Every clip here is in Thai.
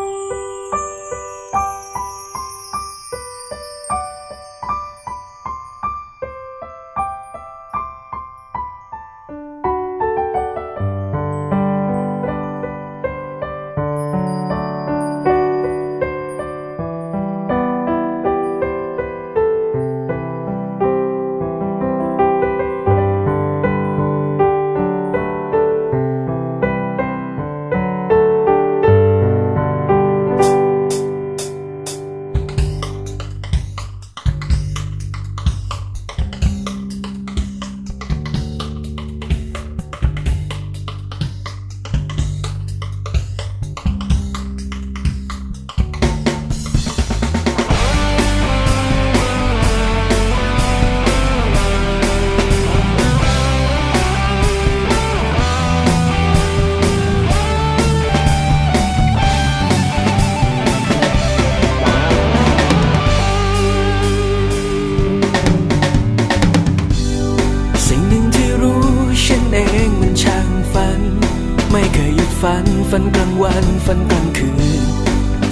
Bye.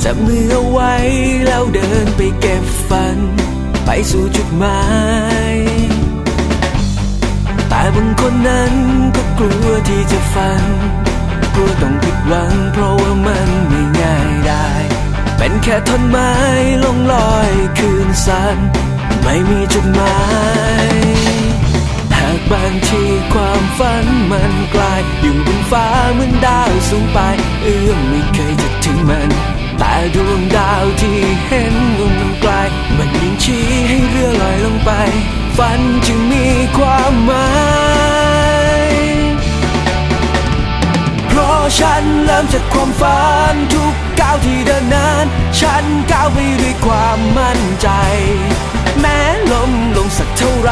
จับมือเอาไว้แล้วเดินไปเก็บฝัน ไปสู่จุดหมายแต่บางคนนั้นก็กลัวที่จะฝัน กลัวต้องผิดหวังเพราะว่ามันไม่ง่ายได้ เป็นแค่ท่อนไม้ลงลอยคืนสันไม่มีจุดหมาย หากบางทีความฝันมันกลอยู่บน ฟ้าเหมือนดาวสูงไป เอื้อมไม่เคยจะถึงมัน แต่ดวงดาวที่เห็นว่ามันไกล มันยิ่งชี้ให้เรือลอยลงไป ฝันจึงมีความหมายเพราะฉันเริ่มจากความฝันทุกก้าวที่เดินนั้น ฉันก้าวไปด้วยความมั่นใจ แม้ลม สักเท่าไร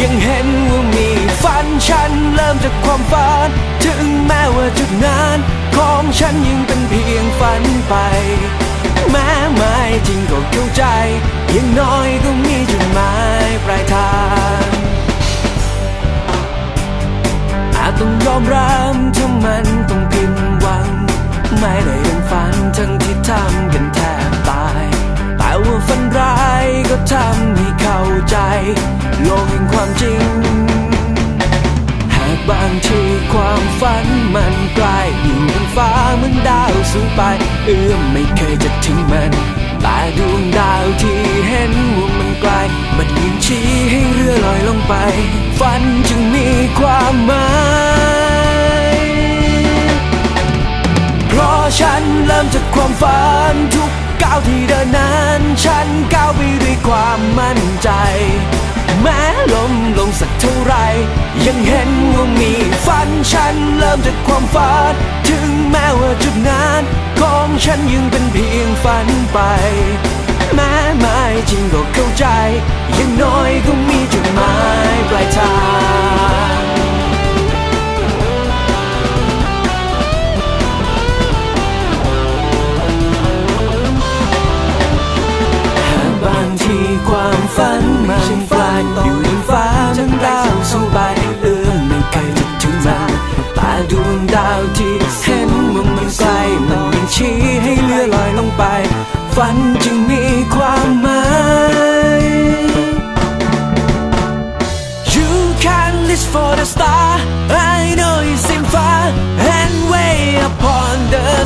ยังเห็นว่ามีฝันฉันเริ่มจากความฝัน ถึงแม้ว่าจุดนั้นของฉันยังเป็นเพียงฝันไป แม้ไม่จริงก็เข้าใจ ยังน้อยก็มีจุดหมายปลายทางอาจต้องยอมรับถ้ามันต้องผิดหวัง ไม่ได้ดังฝันทั้งที่ทำกัน สูงไป เอื้อมไม่เคยจะถึงมัน แต่ดวงดาวที่เห็นว่ามันไกล มันยิ่งชี้ให้เรือลอยลงไป ฝันจึงมีความหมายเพราะฉันเริ่มจากความฝันทุกก้าวที่เดินนั้น ฉันก้าวไปด้วยความมั่นใจ แม้ลมลงสักเท่าไร ยังเห็นว่ามีฝันฉันเริ่มจากความฝัน แม้ว่าจุดนั้นของฉันยังเป็นเพียงฝันไป แม้ไม่จริงก็เข้าใจ ยังน้อยก็มีจุดหมายปลายทางหากบางทีความฝันมันไกลอยู่บนฟ้านั้นดาวสูงไปเอื้อมไม่เคยจะถึงมันแต่ดวงดาวที่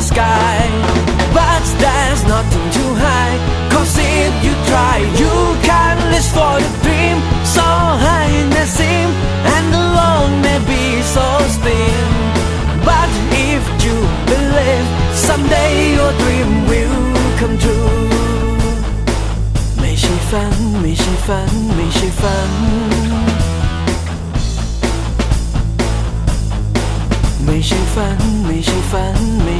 the sky But there's nothing too high Cause if you try You can reach for the dream So high in the seam And the road may be so steep But if you believe Someday your dream will come true ไม่ใช่ฝัน ไม่ใช่ฝัน ไม่ใช่ฝัน ไม่ใช่ฝัน ไม่ใช่ฝัน ไม่